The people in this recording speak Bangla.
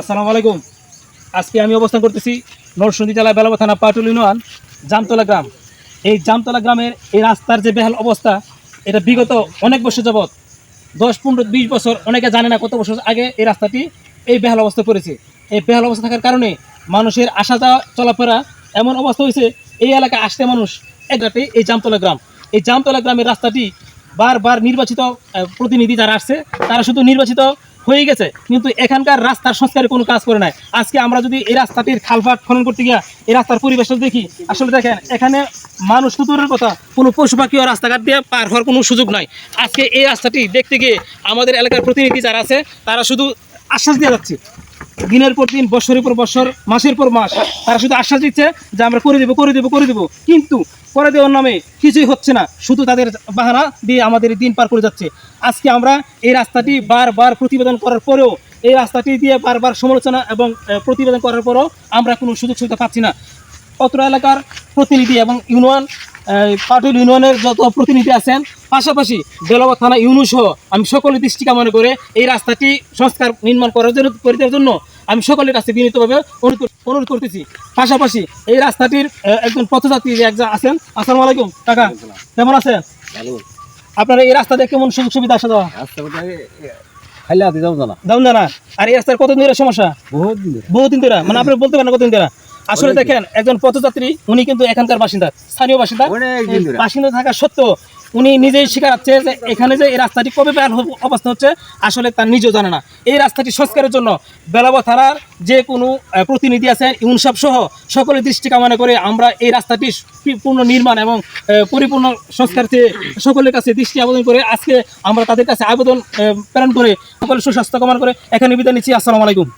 আসসালামু আলাইকুম। আজকে আমি অবস্থান করতেছি নরসিংদী জেলায় বেলাবা থানা পাটুল ইউনিয়ন, জামতলা গ্রাম। এই জামতলা গ্রামের এই রাস্তার যে বেহাল অবস্থা, এটা বিগত অনেক বছর যাবৎ, দশ, পনেরো, বিশ বছর অনেকে জানে না কত বছর আগে এই রাস্তাটি এই বেহাল অবস্থা করেছে এই বেহাল অবস্থা থাকার কারণে মানুষের আসা যাওয়া, চলাফেরা এমন অবস্থা হয়েছে, এই এলাকায় আসতে মানুষ এটাতে এই জামতলা গ্রাম। এই জামতলা গ্রামের রাস্তাটি বারবার নির্বাচিত প্রতিনিধি যারা আসছে, তারা শুধু নির্বাচিত হয়ে গেছে, কিন্তু এখানকার রাস্তার সংস্কারে কোনো কাজ করে নাই। আজকে আমরা যদি এই রাস্তাটির খালফাট খনন করতে গিয়া এই রাস্তার পরিবেশটা দেখি, আসলে দেখেন, এখানে মানুষ তো দূরের কথা, কোনো পশু পাখিও রাস্তাঘাট দিয়ে পার হওয়ার কোনো সুযোগ নাই। আজকে এই রাস্তাটি দেখতে গিয়ে আমাদের এলাকার প্রতিনিধি যারা আছে, তারা শুধু আশ্বাস দিয়ে যাচ্ছে। দিনের পর দিন, বছরের পর বছর, মাসের পর মাস, তারা শুধু আশ্বাস দিচ্ছে যে আমরা করে দেবো করে দেবো করে দেবো। কিন্তু করে দেওয়ার নামে কিছুই হচ্ছে না, শুধু তাদের বাহানা দিয়ে আমাদের দিন পার করে যাচ্ছে। আজকে আমরা এই রাস্তাটি বারবার প্রতিবেদন করার পরেও, এই রাস্তাটি দিয়ে বারবার সমালোচনা এবং প্রতিবেদন করার পরেও আমরা কোনো সুযোগ সুবিধা পাচ্ছি না। অত্র এলাকার প্রতিনিধি এবং ইউনিয়ন পাটুল ইউনিয়নের যত প্রতিনিধি আছেন পাশাপাশি বেলবা থানা ইউনিয়ন সহ আমি সকলের দৃষ্টি কামনা করে এই রাস্তাটি সংস্কার নির্মাণ করার জন্য করে দেওয়ার জন্য আমি সকলের কাছে বিনীতভাবে অনুরোধ অনুরোধ করতেছি। পাশাপাশি এই রাস্তাটির একজন পথযাত্রী যে একজন আছেন আসসালামু আলাইকুম কাকা কেমন আছেন? আপনারা এই রাস্তা দিয়ে কেমন সুযোগ সুবিধা আসা দেওয়া খাইলে হাতে জানা দাম জানা আর এই রাস্তার কতদিন ধরে সমস্যা? বহুত দিন ধরে। বহুদিন ধরে? মানে আপনি বলতে পারেন কতদিন ধরে? আসলে দেখেন একজন পথযাত্রী উনি কিন্তু এখানকার বাসিন্দা স্থানীয় বাসিন্দা। বাসিন্দা থাকা সত্ত্বেও উনি নিজেই স্বীকার হচ্ছে যে এখানে যে এই রাস্তাটি কবে বেহাল অবস্থা হচ্ছে আসলে তার নিজেও জানে না। এই রাস্তাটি সংস্কারের জন্য বেলাবা থানার যে কোনো প্রতিনিধি আছেন ইউনসাফ সহ সকলের দৃষ্টি কামনা করে আমরা এই রাস্তাটি পূর্ণ নির্মাণ এবং পরিপূর্ণ সংস্কার চেয়ে সকলের কাছে দৃষ্টি আবেদন করে আজকে আমরা তাদের কাছে আবেদন প্রেরণ করে সকলের সুস্বাস্থ্য কামনা করে এখানে বিদায় নিচ্ছি। আসসালামু আলাইকুম।